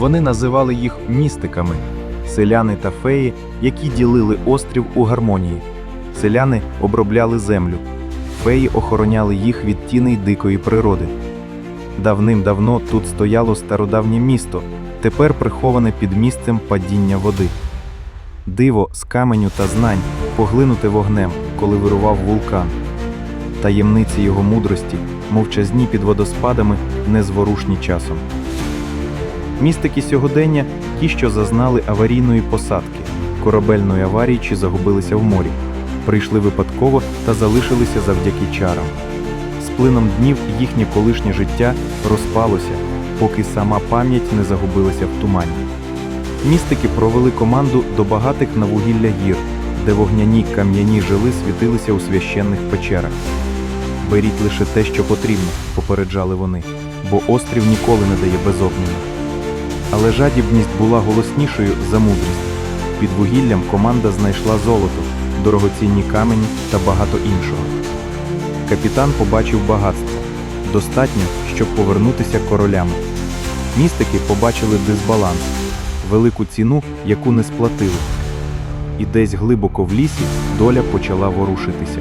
Вони називали їх містиками селяни та феї, які ділили острів у гармонії. Селяни обробляли землю, феї охороняли їх від тіней дикої природи. Давним-давно тут стояло стародавнє місто, тепер приховане під місцем падіння води. Диво з каменю та знань поглинуте вогнем, коли вирував вулкан. Таємниці його мудрості, мовчазні під водоспадами, незворушні часом. Містики сьогодення ті, що зазнали аварійної посадки, корабельної аварії чи загубилися в морі, прийшли випадково та залишилися завдяки чарам. З плином днів їхнє колишнє життя розпалося, поки сама пам'ять не загубилася в тумані. Містики провели команду до багатих на вугілля гір, де вогняні кам'яні жили світилися у священних печерах. Беріть лише те, що потрібно, попереджали вони, бо острів ніколи не дає безогнення. Але жадібність була голоснішою за мудрість. Під вугіллям команда знайшла золото, дорогоцінні камені та багато іншого. Капітан побачив багатство достатньо, щоб повернутися королями. Містики побачили дисбаланс, велику ціну, яку не сплатили. І десь глибоко в лісі доля почала ворушитися.